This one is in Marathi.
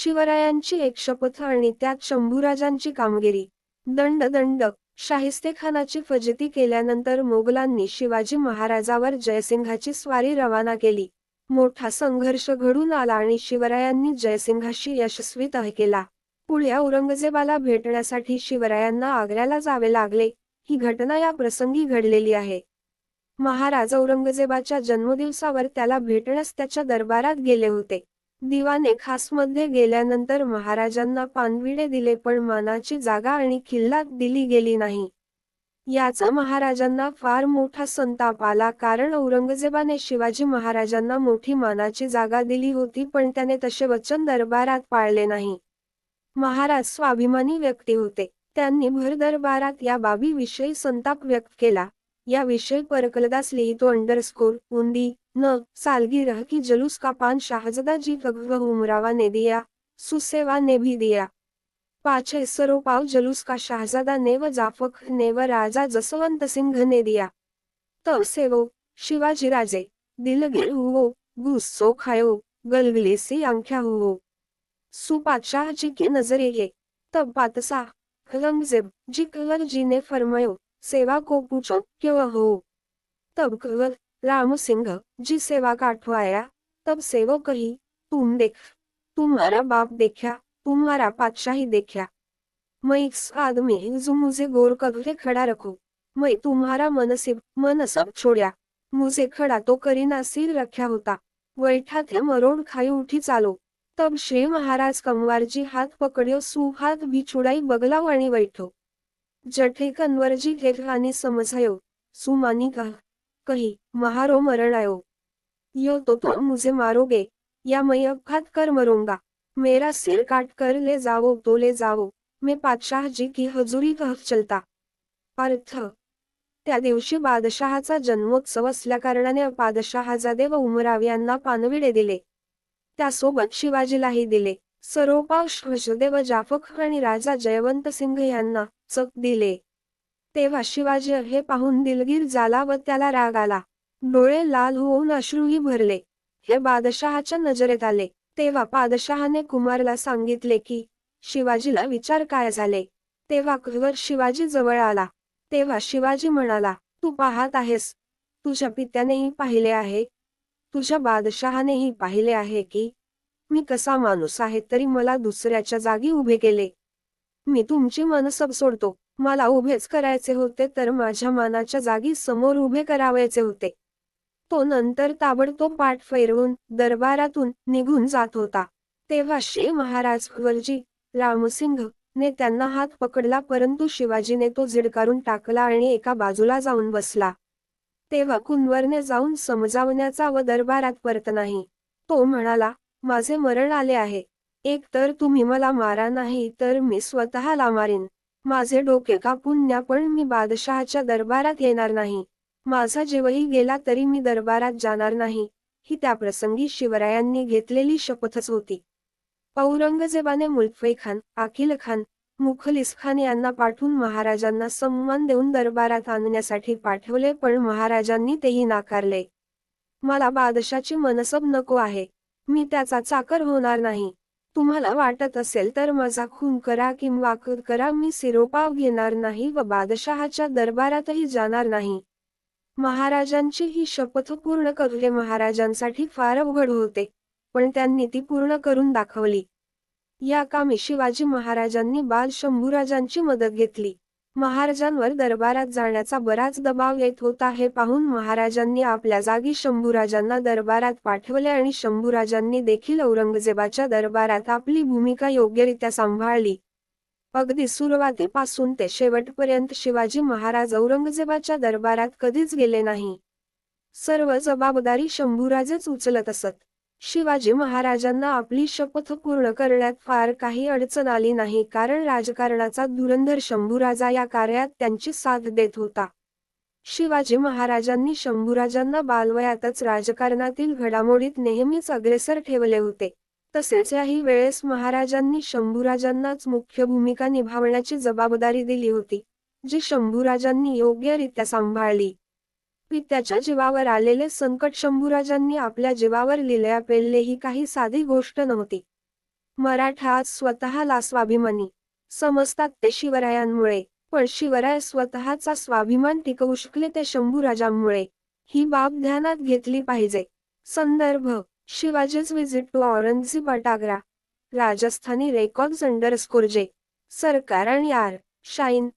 शिवरायांची एक शपथ आणि त्यात शंभूराजांची कामगिरी. दंड दंड. शाहिस्तेखानाची फजिती केल्यानंतर मोगलांनी शिवाजी महाराजावर जयसिंहाची स्वारी रवाना केली. मोठा संघर्ष घडून आला आणि शिवरायांनी जयसिंहाशी यशस्वी तह केला. पुढे औरंगजेबाला भेटण्यासाठी शिवरायांना आग्र्याला जावे लागले. ही घटना या प्रसंगी घडलेली आहे. महाराज औरंगजेबाच्या जन्मदिवसावर त्याला भेटण्यास त्याच्या दरबारात गेले होते. दिवाने खासमध्ये गेल्यानंतर महाराजांना पानविडे दिले पण मानाची जागा आणि किल्ला दिली गेली नाही. याचा महाराजांना फार मोठा संताप आला कारण औरंगजेबाने शिवाजी महाराजांना मोठी मानाची जागा दिली होती पण त्याने तसे वचन दरबारात पाळले नाही. महाराज स्वाभिमानी व्यक्ती होते. त्यांनी भर दरबारात या बाबीविषयी संताप व्यक्त केला. याविषयी परकलदास लिहितो अंडरस्कोर उंदी न सालगिरह की जलूस का पान शाहजदा जी गगह उमरावा ने दिया सुसेवा ने भी दिया। पाछे सरोपाव जलूस का शाहजादा ने व जाफक ने व राजा जसवंत सिंह ने दिया। तब से वो शिवाजी राजे दिलगिर हुओ गुस्सो खायो गलगले से आंख्या हुओ। सुपातशाह जी की नजरे ये तब पातसा औरंगजेब जी कवर जी ने फरमायो सेवा को पूछो क्यों हो? तब कवर राम सिंह जी सेवा काटवाया तब सेवक कही तुम देख तुम्हारा बाप देखा तुम्हारा पातशाही देखा. मैं इस आदमी जो मुझे गोर करके खड़ा रखो मैं तुम्हारा मनसिब मनसब छोड़ा मुझे खड़ा तो करीना सिर रख्या होता. वैठा थे मरोड खाई उठी चालो तब श्री महाराज कंवारजी हाथ पकड्यो सु हात भी छुड़ाई बगलाव आणि बैठो. जठे कन्वरजी घेतलानी समजायो सुमानी कहा कही महारो मरण आयो. यो तो तुम मुझे मारोगे या मैं अपघात कर मरूंगा। मेरा सिर काट कर ले जाओ तो ले जाओ। मैं पातशाह जी की हजुरी कह चलता. अर्थ त्या दिवशी बादशहाचा जन्मोत्सव असल्याकारणाने पादशहाजादे व उमराव यांना पानविडे दिले. त्यासोबत शिवाजीलाही दिले. सरोपाव श्वशदेव जाफक आणि राजा जयवंत सिंह यांना चक दिले. तेव्हा शिवाजी हे पाहून दिलगीर झाला व त्याला राग आला. डोळे लाल होऊन अश्रूही भरले. हे बादशहाच्या नजरेत आले. तेव्हा पादशहाने कुमारला सांगितले की शिवाजीला विचार काय झाले? तेव्हा कुवर शिवाजी जवळ आला. तेव्हा शिवाजी म्हणाला तू पाहत आहेस. तुझ्या पित्यानेही पाहिले आहे. तुझ्या बादशहानेही पाहिले आहे की मी कसा माणूस आहे तरी मला दुसऱ्याच्या जागी उभे केले. मी तुमची मनसब सोडतो. मला उभेच करायचे होते तर माझ्या मानाच्या जागी समोर उभे करावायचे होते. तो नंतर ताबडतोब पाठ फेरवून दरबारातून निघून जात होता. तेव्हा श्री महाराज वरजी रामसिंह ने त्यांना हात पकडला परंतु शिवाजीने तो झिडकारून टाकला आणि एका बाजूला जाऊन बसला. तेव्हा कुंवरने जाऊन समजावण्याचा व दरबारात परत नाही तो म्हणाला माझे मरण आले आहे. एक तर तुम्ही मला मारा नाही तर मी स्वतःला मारीन. माझे डोके कापून न्या पण मी बादशहाच्या दरबारात येणार नाही. माझा जेवही गेला तरी मी दरबारात जाणार नाही. ही त्या प्रसंगी शिवरायांनी घेतलेली शपथच होती. औरंगजेबाने मुल्फई खान आकिल खान मुखलिस खान यांना पाठवून महाराजांना सन्मान देऊन दरबारात आणण्यासाठी पाठवले पण महाराजांनी तेही नाकारले. मला बादशाची मनसब नको आहे. मी त्याचा चाकर होणार नाही. तुम्हाला वाटत असेल तर माझा खून करा किंवा कर करा मी सिरोपाव घेणार नाही व बादशहाच्या दरबारातही जाणार नाही. महाराजांची ही शपथ पूर्ण करणे महाराजांसाठी फार अवघड होते पण त्यांनी ती पूर्ण करून दाखवली. या कामी शिवाजी महाराजांनी बाल शंभूराजांची मदत घेतली. महाराजांवर दरबारात जाण्याचा बराच दबाव येत होता हे पाहून महाराजांनी आपल्या जागी शंभूराजांना दरबारात पाठवले आणि शंभूराजांनी देखील औरंगजेबाच्या दरबारात आपली भूमिका योग्यरित्या सांभाळली. अगदी सुरुवातीपासून ते शेवटपर्यंत शिवाजी महाराज औरंगजेबाच्या दरबारात कधीच गेले नाही. सर्व जबाबदारी शंभूराजेच उचलत असत. शिवाजी महाराजांना आपली शपथ पूर्ण करण्यात फार काही अडचण आली नाही कारण राजकारणाचा धुरंधर शंभूराजा या कार्यात त्यांची साथ देत होता. शिवाजी महाराजांनी शंभूराजांना बालवयातच राजकारणातील घडामोडीत नेहमीच अग्रेसर ठेवले होते. तसेच याही वेळेस महाराजांनी शंभूराजांनाच मुख्य भूमिका निभावण्याची जबाबदारी दिली होती जी शंभूराजांनी योग्यरित्या सांभाळली. त्याच्या जीवावर आलेले संकट शंभूराजांनी आपल्या जीवावर लिलया पेलले ही काही साधी गोष्ट नव्हती. मराठा स्वतःला स्वाभिमानी समजतात ते शिवरायांमुळे पण शिवराय स्वतःचा स्वाभिमान टिकवू शकले ते शंभूराजांमुळे. ही बाब ध्यानात घेतली पाहिजे. संदर्भ Shivaji's visit to Aurangzeb अटाग्रा Rajasthani records under स्कोरजे सरकार आणि आर शाईन